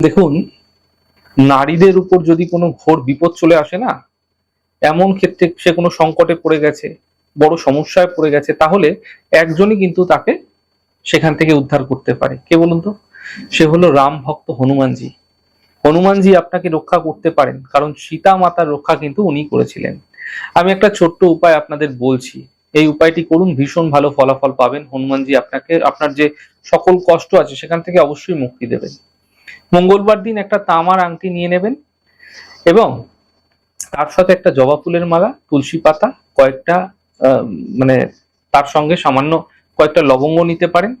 দেখুন, নারীদের উপর যদি কোনো ঘোর বিপদ চলে আসে না, এমন ক্ষেত্রে সে কোনো সংকটে পড়ে গেছে, বড় সমস্যায় পড়ে গেছে, তাহলে একজনই কিন্তু তাকে সেখান থেকে উদ্ধার করতে পারে। কে বলুন তো? সে হলো রাম ভক্ত হনুমানজি। হনুমানজি আপনাকে রক্ষা করতে পারেন, কারণ সীতা মাতার রক্ষা কিন্তু উনি করেছিলেন। আমি একটা ছোট্ট উপায় আপনাদের বলছি। এই উপায়টি করুন, ভীষণ ভালো ফলাফল পাবেন। হনুমানজি আপনাকে, আপনার যে সকল কষ্ট আছে, সেখান থেকে অবশ্যই মুক্তি দেবেন। মঙ্গলবার দিন একটা তামার আংটি নিয়ে নেবেন এবং তার সাথে একটা জবা ফুলের মালা, তুলসী পাতা, কয়েকটা মানে তার সঙ্গে সামান্য কয়েকটা লবঙ্গ নিতে পারেন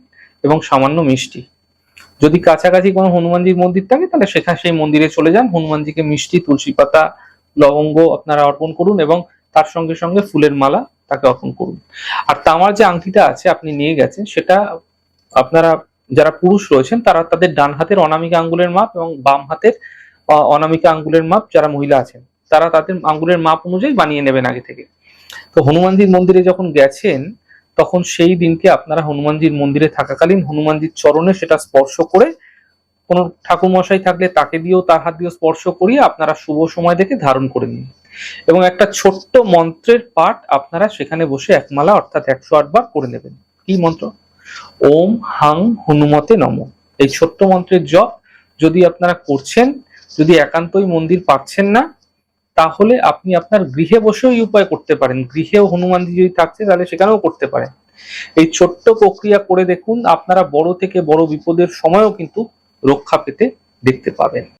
এবং সামান্য মিষ্টি। যদি কাছাকাছি কোনো হনুমানজির মন্দির থাকে, তাহলে সেখানে সেই মন্দিরে চলে যান। হনুমানজিকে মিষ্টি, তুলসী পাতা, লবঙ্গ আপনারা অর্পণ করুন এবং তার সঙ্গে সঙ্গে ফুলের মালা তাকে অর্পণ করুন। আর তামার যে আংটিটা আছে, আপনি নিয়ে গেছেন, সেটা আপনারা যারা পুরুষ রয়েছেন, তারা তাদের ডান হাতের অনামিকা আঙ্গুলের মাপ এবং বাম হাতের অনামিকা আঙ্গুলের মাপ যারা মহিলা আছেন, তারা তাদের আঙ্গুলের মাপ অনুযায়ী বানিয়ে নেবেন আগে থেকে। তো হনুমানজির মন্দিরে যখন গেছেন, তখন সেই দিনকে আপনারা হনুমানজির মন্দিরে থাকাকালীন হনুমানজির চরণে সেটা স্পর্শ করে, কোনো ঠাকুর মশাই থাকলে তাকে দিয়েও তার হাত দিয়েও স্পর্শ করিয়ে আপনারা শুভ সময় দেখে ধারণ করে নিন। এবং একটা ছোট্ট মন্ত্রের পাঠ আপনারা সেখানে বসে একমালা অর্থাৎ একশো বার করে নেবেন। কি মন্ত্র? ওম হাং হনুমতে নম। এই ছোট্ট মন্ত্রের জপ যদি আপনারা করছেন, যদি একান্তই মন্দির পাচ্ছেন না, তাহলে আপনি আপনার গৃহে বসেও উপায় করতে পারেন। গৃহেও হনুমানজি যদি থাকছে, তাহলে সেখানেও করতে পারেন। এই ছোট্ট প্রক্রিয়া করে দেখুন, আপনারা বড় থেকে বড় বিপদের সময়ও কিন্তু রক্ষা পেতে দেখতে পাবেন।